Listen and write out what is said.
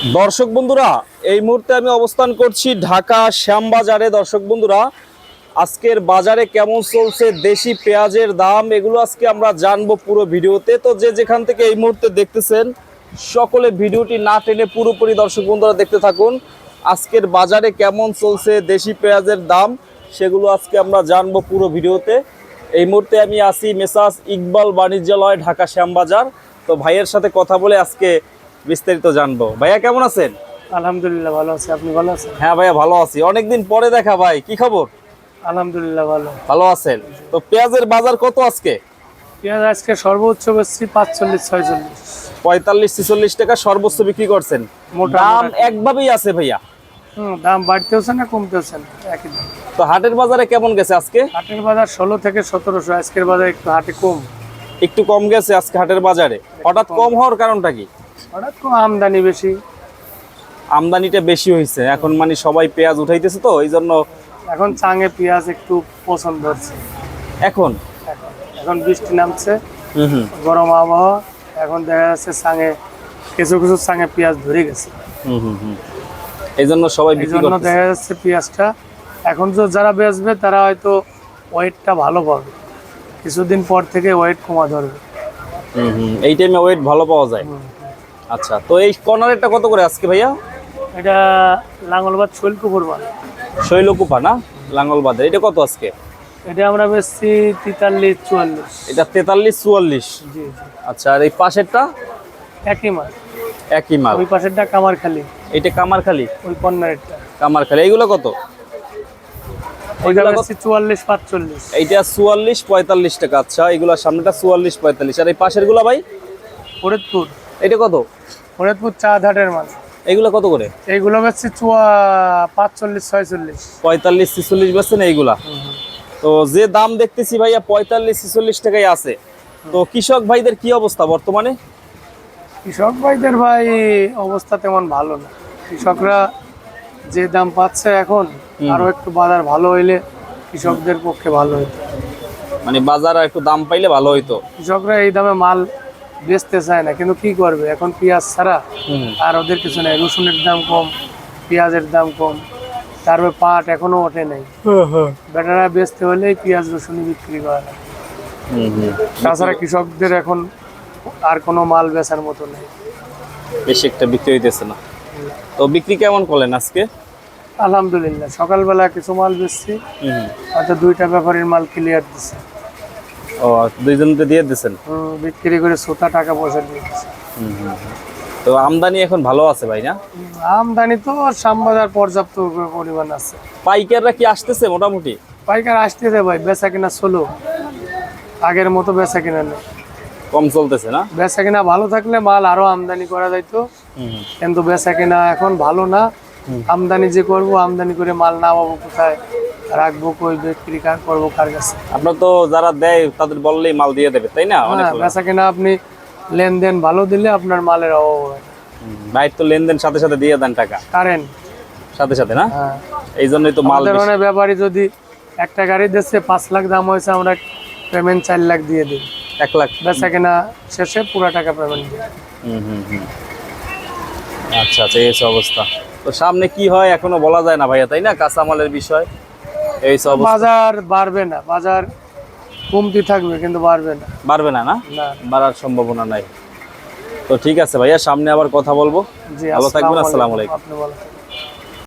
দর্শক বন্ধুরা, এই মুহূর্তে আমি অবস্থান করছি ঢাকা শ্যামবাজারে। দর্শক বন্ধুরা, আজকের বাজারে কেমন চলছে, দেশি পেঁয়াজের দাম, এগুলো আজকে আমরা জানব পুরো ভিডিওতে। তো যে যেখান থেকে এই মুহূর্তে দেখতেছেন, সকলে ভিডিওটি না টেনে পুরোপুরি দর্শক বন্ধুরা দেখতে থাকুন। আজকের বাজারে কেমন চলছে, দেশি পেঁয়াজের দাম, সেগুলো আজকে আমরা জানব পুরো ভিডিওতে। এই মুহূর্তে আমি আসি মেসাস ইকবাল বাণিজ্যালয়, ঢাকা শ্যামবাজার। তো ভাইয়ের সাথে কথা বলে আজকে বিস্তারিত জানব। ভাইয়া কেমন আছেন? আলহামদুলিল্লাহ ভালো আছি। আপনি ভালো আছেন? হ্যাঁ ভাইয়া ভালো আছি। অনেকদিন পরে দেখা ভাই। কি খবর? আলহামদুলিল্লাহ ভালো। ভালো আছেন? তো পেঁয়াজের বাজার কত আজকে? পেঁয়াজ আজকে সর্বোচ্চ বেশি পাঁচচল্লিশ ছয়চল্লিশ। পঁয়তাল্লিশ ছিচল্লিশ টাকা সর্বোচ্চ বিক্রি করছেন। দাম একভাবেই আছে ভাইয়া। দাম বাড়তেছে না কমতেছে না একই দাম। তো হাটের বাজারে কেমন গেছে আজকে? হাটের বাজার ষোলো থেকে সতেরোশো আজকের বাজার একটু হাটে কম। একটু কম গেছে আজকে হাটের বাজারে। হঠাৎ কম হওয়ার কারণটা কি? হঠাৎ কম আমদানি বেশি? আমদানিটা বেশি হয়েছে এখন মানে সবাই পেঁয়াজ উঠাইতেছে তো এই জন্য এখন চাঙে পেঁয়াজ একটু পছন্দ হচ্ছে। এখন? এখন বৃষ্টি নামছে গরম আবহাওয়া এখন দেখা যাচ্ছে চাঙে কিছু কিছু চাঙে পেঁয়াজ ধরে গেছে। হুম হুম হুম। এই জন্য সবাই এই জন্য দেখা যাচ্ছে পেঁয়াজটা এখন তো যারা বেচবে তারা হয়তো ওয়েটটা ভালো পাবে। কিছুদিন পর থেকে ওয়েট কমা ধরবে। এই টাইমে ওয়েট ভালো পাওয়া যায়। আচ্ছা তো এই কর্নারেরটা কত করে আজকে ভাইয়া? এটা লাঙ্গলবাদ শৈলকুপুর মাল শৈলকুপা না? লাঙ্গলবাদের। এটা কত আজকে? এটা আমরা বেচছি তেতাল্লিশ চুয়াল্লিশ। এটা তেতাল্লিশ চুয়াল্লিশ। আচ্ছা আর এই পাশেরটা? একই মাল। একই মাল। ওই পাশেরটা কামারখালি। এটা কামারখালি? ওই কর্নারেরটা কামারখালি। এইগুলো কত? এইটা চুয়াল্লিশ পঁয়তাল্লিশ টাকা। আচ্ছা এইগুলো সামনেটা চুয়াল্লিশ পঁয়তাল্লিশ। আর এই পাশেরগুলা ভাই? ফরিদপুর। এটা কত? ফরিদপুর চা ঘাটের মাল। এইগুলো কত করে? এইগুলো বেচছি চুয়া পাঁচচল্লিশ ছয়চল্লিশ। পঁয়তাল্লিশ ছিচল্লিশ বেচছেন এইগুলা? তো যে দাম দেখতেছি ভাইয়া পঁয়তাল্লিশ ছিচল্লিশ টাকাই আছে। তো কৃষক ভাইদের কি অবস্থা বর্তমানে? কৃষক ভাইদের ভাই অবস্থা তেমন ভালো না। কৃষকরা যে দাম পাচ্ছে এখন আরও একটু বাজার ভালো হইলে কৃষকদের পক্ষে ভালো হইতো। মানে বাজার একটু দাম পাইলে ভালো হইতো। কৃষকরা এই দামে মাল বেচতে চায় না কিন্তু কি করবে? এখন পেঁয়াজ ছাড়া আর ওদের কিছু নেই। রসুনের দাম কম পেঁয়াজের দাম কম তারপরে পাট এখনও ওঠে নাই। বেটারা বেচতে হলেই পেঁয়াজ রসুন বিক্রি করা। তাছাড়া কৃষকদের এখন আর কোনো মাল বেচার মতো নেই। বেশি একটা বিক্রি হইতেছে না। তো বিক্রি কেমন করলেন আজকে? আলহামদুলিল্লাহ সকালবেলা কিছু মাল বেচছি। হয়তো দুইটা ব্যাপারীর মাল ক্লিয়ার দিচ্ছে ও দুইজনকে দিয়ে দিচ্ছেন হুম, বিক্রি করে সোতা টাকা পয়সা দিয়ে তো আমদানি এখন ভালো আছে ভাই না? আমদানি তো শ্যামবাজার পর্যাপ্ত পরিমাণ আছে। পাইকাররা কি আসতেছে মোটামুটি? পাইকার আসতেছে ভাই বেচা কিনা ষোলো। আগের মতো বেচা কিনা নেই। কম চলতেছে না? বেচা কিনা ভালো থাকলে মাল আরও আমদানি করা যাইতো। কিন্তু বেচা কিনা এখন ভালো না। আমদানি যে করব আমদানি করে মাল না পাবো কোথায়? রাখব কই বিক্রি করব কার কাছে। আপনার তো যারা দেয় তাদের বললেই মাল দিয়ে দেবে তাই না? অনেক হ্যাঁ বেচা কিনা আপনি লেনদেন ভালো দিলে আপনার মালের অভাব হয়। তো লেনদেন সাথে সাথে দিয়ে দেন টাকা। কারেন্ট। সাথে সাথে না? হ্যাঁ। এই জন্যই তো মাল অনেক ব্যাপারী যদি একটা গাড়ি দিচ্ছে পাঁচ লাখ দাম হয়েছে আমরা পেমেন্ট চার লাখ দিয়ে দিই। এক লাখ। বেচা কিনা শেষে পুরো টাকা পেমেন্ট দিই। হুম, হুম, হুম। আচ্ছা আচ্ছা এই অবস্থা। তো সামনে কি হয় এখনও বলা যায় না ভাইয়া তাই না? কাঁচামালের বিষয়। এই সব বাজার বাড়বে না বাজার কমতি থাকবে কিন্তু বাড়বে না। বাড়বে না না? বাড়ার সম্ভাবনা নাই। তো ঠিক আছে ভাইয়া সামনে আবার কথা বলব। আসসালাম ভালো থাকবেন, আসসালামু আলাইকুম।